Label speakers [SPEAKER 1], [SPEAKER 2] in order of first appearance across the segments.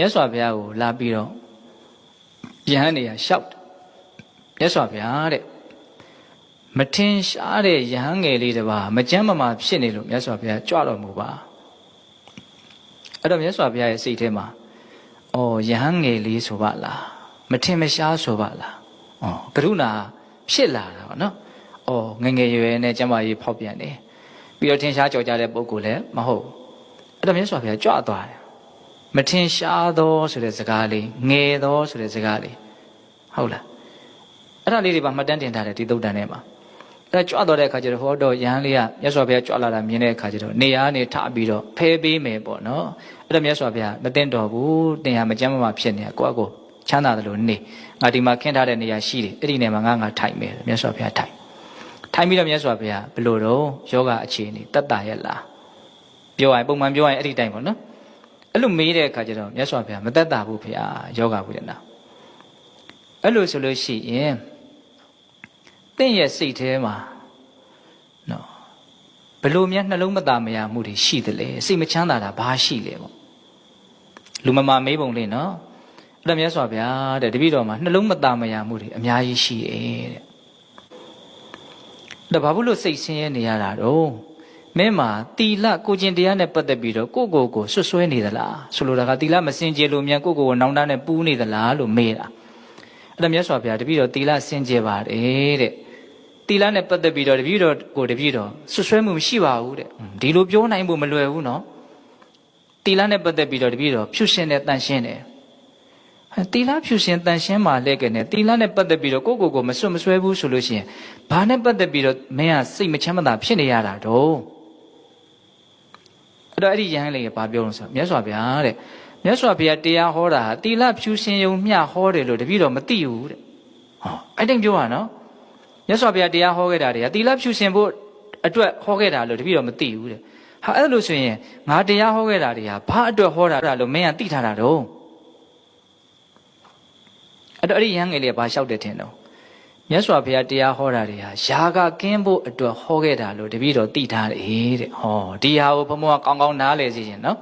[SPEAKER 1] မြတ်စွာဘုရားကိုလာပြီးတော့ယဟန်နေရလျှောက်တယ်မြတ်စွာဘုရားတဲ့မထင်ရှားတဲ့ယဟန်ငယ်လေးတစ်ပါးမကြမ်းမမာဖြစ်နေလို့မြတ်စွာဘုရားကြွတော်မူပါအဲ့တော့မြတ်စွာဘုရားရဲ့စိတ်ထဲမှာအော်ယဟန်ငယ်လေးဆိုပါလားမထင်မရှားဆိုပါလားအော်ကရုဏာဖြစ်လာတာပေါ့နော်အော်ငယ်ငယ်ရွယ်ရွယ်နဲ့ကျမကြီးဖောက်ပြန်တယ်ပြီးတော့ထင်ရှားကြော်ကြတဲ့ပုဂ္ဂိုလ်လည်းမဟုတ်ဘူးအဲ့တော့မြတ်စွာဘုရားကြွသွားတယ် မထင်ရှားသောဆိုတဲ့စကားလေးငယ်သောဆိုတဲ့စကားလေးဟုတ်လားအဲ့ဒါလေးတွေပါမှတ်တမ်းတင်ထားတယ်ဒီသုတ်တန်ထဲမှာအဲ့ဒါကြွတော့တဲ့အခါကျတော့ဟောတော့ယဟန်လေးကမြတ်စွာဘုရားကြွလာတာမြင်တဲ့အခါကျတော့နေရာကနေထပြီးတော့ဖဲပေးမယ်ပေါ့နော်အဲ့ဒါမြတ်စွာဘုရားမတင်တော်ဘူးတင်ဟာမကြမ်းမမဖြစ်နေကိုယ့်အကိုချမ်းသာတယ်လို့နေငါဒီမှာခင်းထားတဲ့နေရာရှိတယ်အဲ့ဒီနေရာမှာငါငါထိုင်မယ်မြတ်စွာဘုရားထိုင်ထိုင်ပြီးတော့မြတ်စွာဘုရားဘယ်လိုတော့ယောဂအခြေအနေတတ်တာရဲ့လားပြောရရင်ပုံမှန်ပြောရင်အဲ့ဒီတိုင်းပေါ့နော် အဲ့လိုမေးတဲ့အခါကျတော့မြတ်စွာဘုရားမသက်တာဘူးဖေဟာယောဂဝိဒနာအဲ့လိုဆိုလို့ရှိရင်တင့်ရဲ့စိတ်ထဲမှာနော်ဘလို့များနှလုံးမသားမရမှုတွေရှိတယ်လေစိတ်မချမ်းသာတာဘာရှိလဲပေါ့လူမမာမေးပုံလေးနော်အဲ့ဒါမြတ်စွာဘုရားတဲ့တပည့်တော်မှာနှလုံးမသားမရမှုတွေအများကြီးရှိတယ်တဲ့ဒါဘာဖြစ်လို့စိတ်ဆင်းရဲနေရတာတော့ မင်းမှာတီလကိုကျင်တရားနဲ့ပတ်သက်ပြီးတော့ကိုကိုကိုဆွဆွဲနေသလားဆိုလိုတာကတီလမစင်ကြယ်လို့မြန်ကိုကိုကိုနောင်တနဲ့ပူးနေသလားလို့မေးတာအဲ့ဒါမြတ်စွာဘုရားတပည့်တော်တီလစင်ကြယ်ပါတယ်တဲ့တီလနဲ့ပတ်သက်ပြီးတော့တပည့်တော်ကိုတပည့်တော်ဆွဆွဲမှုမရှိပါဘူးတဲ့ဒီလိုပြောနိုင်ဖို့မလွယ်ဘူးနော်တီလနဲ့ပတ်သက်ပြီးတော့တပည့်တော်ဖြူရှင်တဲ့တန်ရှင်းတယ်တီလာဖြူရှင်တန်ရှင်းမှလဲကနေတီလာနဲ့ပတ်သက်ပြီးတော့ကိုကိုကိုမစွတ်မဆွဲဘူးဆိုလို့ရှိရင်ဘာနဲ့ပတ်သက်ပြီးတော့မင်းကစိတ်မချမ်းမသာဖြစ်နေရတာတော့ အဲ့တော့အဲ့ဒီယဟန်လေးကဘာပြောလို့ဆိုမြတ်စွာဘုရားတဲ့မြတ်စွာဘုရားတရားဟောတာဟာတီလာဖြူရှင်ယုံမျှဟောတယ်လို့တပည့်တော်မသိဘူးတဲ့ဟောအဲ့တိုင်းပြောရနော်မြတ်စွာဘုရားတရားဟောခဲ့တာတွေကတီလာဖြူရှင်ဖို့အတွက်ဟောခဲ့တာလို့တပည့်တော်မသိဘူးတဲ့ဟာအဲ့လိုဆိုရင်ငါတရားဟောခဲ့တာတွေဟာဘာအတွက်ဟောတာလို့မင်းကသိထားတာတော့အဲ့တော့အဲ့ဒီရဟန်းငယ်လေးကဘာလျှောက်တယ်ထင်တော့ မြတ်စွာဘုရားတရားဟောတာတွေဟာယာကကင်းဖို့အတွက်ဟောခဲ့တာလို့တပည့်တော်သိထားတယ်တဲ့ဟောဒီဟာကိုဘုံဘုံကကောင်းကောင်းနားလည်စီရင်နော်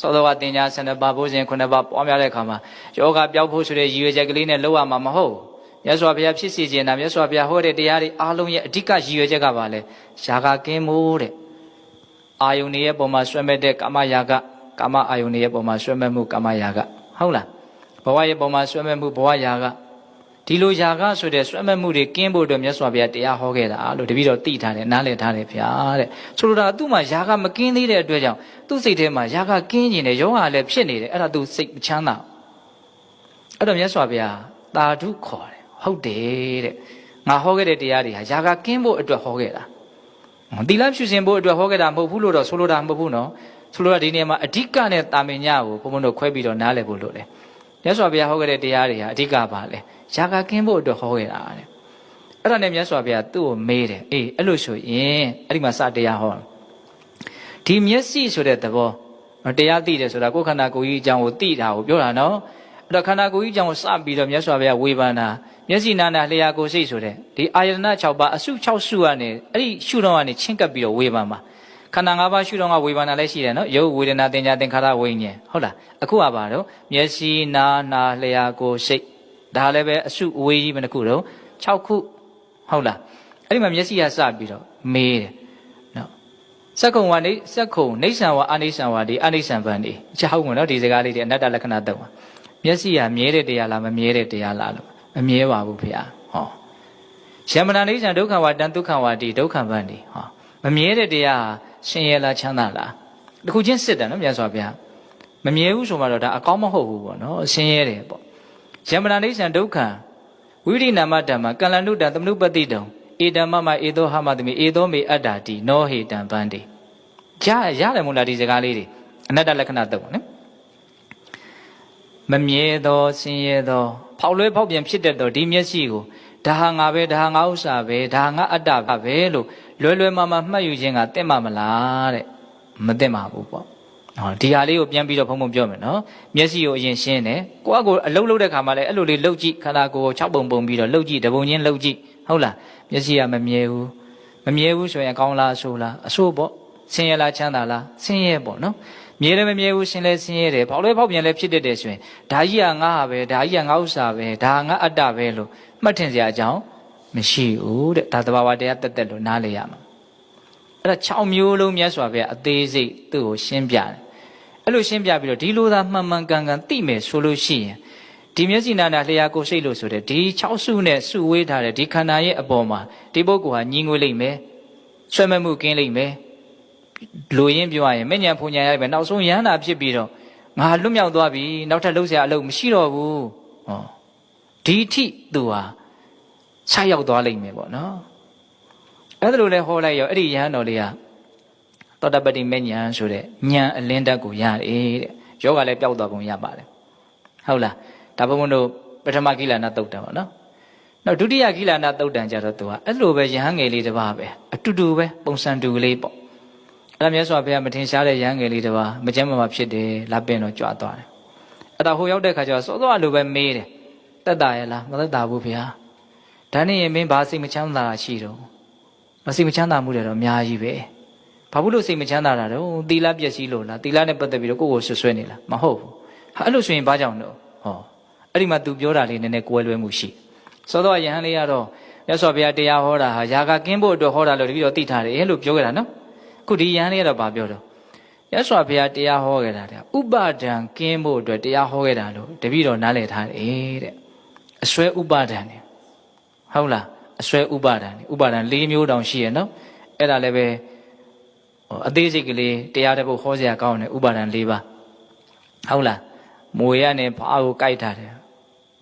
[SPEAKER 1] သောတော်ကတင်ညာဆန္ဒပါဖို့စဉ်ခုနှစ်ပါးပွားများတဲ့အခါမှာယောဂပျောက်ဖို့ဆိုတဲ့ရည်ရွယ်ချက်ကလေးနဲ့လောက်ရမှာမဟုတ်မြတ်စွာဘုရားဖြစ်စီခြင်းတာမြတ်စွာဘုရားဟောတဲ့တရားတွေအားလုံးရဲ့အဓိကရည်ရွယ်ချက်ကပါလဲယာကကင်းဖို့တဲ့အာယုန်တွေရဲ့ပုံမှာဆွဲမဲ့တဲ့ကာမယာကကာမအာယုန်တွေရဲ့ပုံမှာဆွဲမဲ့မှုကာမယာကဟုတ်လားဘဝရဲ့ပုံမှာဆွဲမဲ့မှုဘဝယာက ဒီလိုယာကဆိုတဲ့ဆွဲမဲ့မှုတွေကင်းဖို့အတွက်မြတ်စွာဘုရားတရားဟောခဲ့တာလို့တပည့်တော်သိထားတယ်နားလည်ထားတယ်ဗျာတဲ့ဆိုလိုတာသူ့မှာယာကမကင်းသေးတဲ့အတွက်ကြောင့်သူ့စိတ်ထဲမှာယာကကင်းကျင်တယ်ယောဂလည်းဖြစ်နေတယ်အဲ့ဒါသူစိတ်မချမ်းသာအဲ့တော့မြတ်စွာဘုရားတာဓုခေါ်တယ်ဟုတ်တယ်တဲ့ငါဟောခဲ့တဲ့တရားတွေဟာယာကကင်းဖို့အတွက်ဟောခဲ့တာသီလဖြူစင်ဖို့အတွက်ဟောခဲ့တာမဟုတ်ဘူးလို့တော့ဆိုလိုတာမဟုတ်ဘူးနော်ဆိုလိုတာဒီနေရာမှာအဓိကနဲ့တာမင်ညကိုဘုံဘုံတို့ခွဲပြီးတော့နားလည်ဖို့လို့တယ် မြတ်စွာဘုရားဟောခဲ့တဲ့တရားတွေဟာအဓိကပါလေ။ယာကကင်းဖို့အတွက်ဟောခဲ့တာတဲ့။အဲ့ဒါနဲ့မြတ်စွာဘုရားသူ့ကိုမေးတယ်။အေးအဲ့လိုဆိုရင်အဲ့ဒီမှာစတရားဟော။ဒီမျက်စိဆိုတဲ့သဘောတရားသိတယ်ဆိုတာကိုယ်ခန္ဓာကိုယ်ကြီးအကြောင်းကိုသိတာကိုပြောတာနော်။အဲ့တော့ခန္ဓာကိုယ်ကြီးအကြောင်းကိုစပြီးတော့မြတ်စွာဘုရားဝေဖန်တာမျက်စိနာနာလျှာကိုယ်စိတ်ဆိုတဲ့ဒီအာယတနာ6ပါးအစု6စုကနေအဲ့ဒီရှုတော့ကနေချင်းကပ်ပြီးတော့ဝေဖန်ပါ။ ခန္ဓာ၅ပါးရှုတော့ကဝေဘာနာလည်းရှိတယ်နော်ရုပ်ဝေဒနာသင်ညာသင်္ခါရဝိညာဉ်ဟုတ်လားအခုကပါတော့မျက်စိနာနာလျှာကိုယ်စိတ်ဒါလည်းပဲအစုအဝေးကြီးပဲတစ်ခုတော့6ခုဟုတ်လားအဲ့ဒီမှာမျက်စိကစပြီးတော့မေးတယ်နော်စက္ကုံဝါနေစက္ခုံနေဆံဝါအာနေဆံဝါဒီအာနေဆံဗန်ဒီချောက်ဝင်နော်ဒီစကားလေးတွေအနတ္တလက္ခဏာသုံးပါမျက်စိကမြဲတဲ့တရားလားမမြဲတဲ့တရားလားလို့မမြဲပါဘူးဖေဟောယမနာနေဆံဒုက္ခဝါတန်ဒုက္ခဝါဒီဒုက္ခဗန်ဒီဟောမမြဲတဲ့တရား ဟာရှင်ရလားချမ်းသာလားတခုချင်းစစ်တယ်နော်မြတ်စွာဘုရားမမြဲဘူးဆိုမှတော့ဒါအကောင်းမဟုတ်ဘူးပေါ့နော်ရှင်ရဲတယ်ပေါ့ယမနာနိစ္စံဒုက္ခဝိရိနာမဓမ္မကလန္တုတံသမနုပတိတုံဧတမမဧသောဟမတမိဧသောမေအတ္တာတိနောဟေတံပန္တိရရတယ်မို့လားဒီစကားလေးတွေအနတ္တလက္ခဏာတုံနော်မမြဲသောဆင်းရဲသောဖောက်လွဲဖောက်ပြန်ဖြစ်တတ်သောဒီမျက်စိကိုဒါဟာငါပဲဒါဟာငါဥစ္စာပဲဒါဟာငါအတ္တပဲလို့ လွယ်လွယ်မှာမှာမှတ်ယူခြင်းကတင့်မှာမလားတဲ့မတင့်ပါဘူးပေါ့ဟောဒီဟာလေးကိုပြန်ပြီးတော့ဘုံဘုံပြောမယ်နော်မျက်စိကိုအရင်ရှင်းတယ်ကိုယ့်အကိုအလုံးလုံးတဲ့ခါမှာလည်းအဲ့လိုလေးလှုပ်ကြည့်ခန္ဓာကိုယ်ကို6ပုံပုံပြီးတော့လှုပ်ကြည့်တပုံချင်းလှုပ်ကြည့်ဟုတ်လားမျက်စိကမမြဲဘူးမမြဲဘူးဆိုရင်အကောင်းလားအဆိုးလားအဆိုးပေါ့ဆင်းရဲလားချမ်းသာလားဆင်းရဲပေါ့နော်မြဲလည်းမမြဲဘူးရှင်လည်းဆင်းရဲတယ်ပေါက်လည်းပေါက်ပြန်လည်းဖြစ်တတ်တယ်ဆိုရင်ဒါကြီးကငါဟာပဲဒါကြီးကငါဥစ္စာပဲဒါငါအတ္တပဲလို့မှတ်ထင်စရာအကြောင်း မရှိဘူးတဲ့ဒါသဘာဝတရားတက်တက်လို့နားလေရမှာအဲ့ဒါ6မျိုးလုံးမြတ်စွာဘုရားအသေးစိတ်သူ့ကိုရှင်းပြတယ်အဲ့လိုရှင်းပြပြီးတော့ဒီလိုသာမှန်မှန်ကန်ကန်သိမယ်ဆိုလို့ရှိရင်ဒီမျက်စိနာနာလျှာကိုယ်စိတ်လို့ဆိုတဲ့ဒီ6စုနဲ့စုဝေးထားတဲ့ဒီခန္ဓာရဲ့အပေါ်မှာဒီပုဂ္ဂိုလ်ဟာညီငွေလိမ့်မယ်ဆွဲမဲ့မှုကင်းလိမ့်မယ်လူရင်းပြောရရင်မဉ္ဇဉ်ဖုန်ညာရပဲနောက်ဆုံးရဟန္တာဖြစ်ပြီးတော့ငါလွတ်မြောက်သွားပြီနောက်ထပ်လှုပ်ရှားအလုပ်မရှိတော့ဘူးဟောဒီအထိသူဟာ ဆက်ရောက်သွားလိမ့်မယ်ပေါ့နော်အဲ့ဒါလိုလဲဟောလိုက်ရောအဲ့ဒီရဟန်းတော်လေးကသောတပတိမဉ္ဇဉ်ဆိုတဲ့ဉာဏ်အလင်းတက်ကိုရတယ်တဲ့ယောဂလည်းပျောက်သွားပုံရပါတယ်ဟုတ်လားဒါဘုံဘုံတို့ပထမကိလနာတုတ်တယ်ပေါ့နော်နောက်ဒုတိယကိလနာတုတ်တန်ကြတော့သူကအဲ့လိုပဲယဟန်ငယ်လေးတစ်ပါးပဲအတူတူပဲပုံစံတူကလေးပေါ့အဲ့ဒါမြတ်စွာဘုရားမထင်ရှားတဲ့ယဟန်ငယ်လေးတစ်ပါးမကျမ်းမမှာဖြစ်တယ်လာပင်တော့ကြွားသွားတယ်အဲ့ဒါဟိုရောက်တဲ့ခါကျတော့စောစောလိုပဲမေးတယ်တက်တာရဲ့လားမသက်တာဘူးဗျာ ဒါနဲ့ရင်မင်းဘာစိတ်မချမ်းသာတာရှိတော့မစိတ်မချမ်းသာမှုတွေတော့အများကြီးပဲဘာဘူးလို့စိတ်မချမ်းသာတာတော့သီလပျက်စီးလို့လားသီလနဲ့ပတ်သက်ပြီးတော့ကိုယ့်ကိုဆွဆွဲနေလားမဟုတ်ဘူးဟာအဲ့လိုဆိုရင်ဘာကြောင့်တော့ဟောအဲ့ဒီမှာ तू ပြောတာလေးနည်းနည်းကွဲလွဲမှုရှိစောတော့ယဟန်လေးကတော့မြတ်စွာဘုရားတရားဟောတာဟာຢာကကင်းဖို့အတွက်ဟောတာလို့တပည့်တော်သိထားတယ်အဲ့လိုပြောခဲ့တာနော်အခုဒီယဟန်လေးကတော့ဗာပြောတော့မြတ်စွာဘုရားတရားဟောခဲ့တာတဲ့ဥပါဒံကင်းဖို့အတွက်တရားဟောခဲ့တာလို့တပည့်တော်နားလည်ထားတယ်တဲ့အစွဲဥပါဒံနေ ဟုတ်လားအစွဲဥပါဒံနေဥပါဒံ၄မျိုးတောင်ရှိရနော်အဲ့ဒါလည်းပဲဟိုအသေးစိတ်ကလေးတရားတစ်ပုဒ်ဟောစရာကောင်းတယ်ဥပါဒံ၄ပါးဟုတ်လားမွေရနဲ့ဖားကိုကြိုက်ထားတယ်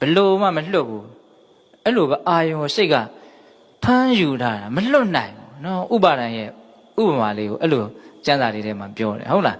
[SPEAKER 1] ဘလို့မှမလွတ်ဘူးအဲ့လိုပဲအာယုံကိုစိတ်ကဖမ်းယူထားတာမလွတ်နိုင်ဘူးနော်ဥပါဒံရဲ့ဥပမာလေးကိုအဲ့လိုစံစာလေးထဲမှာပြောတယ်ဟုတ်လား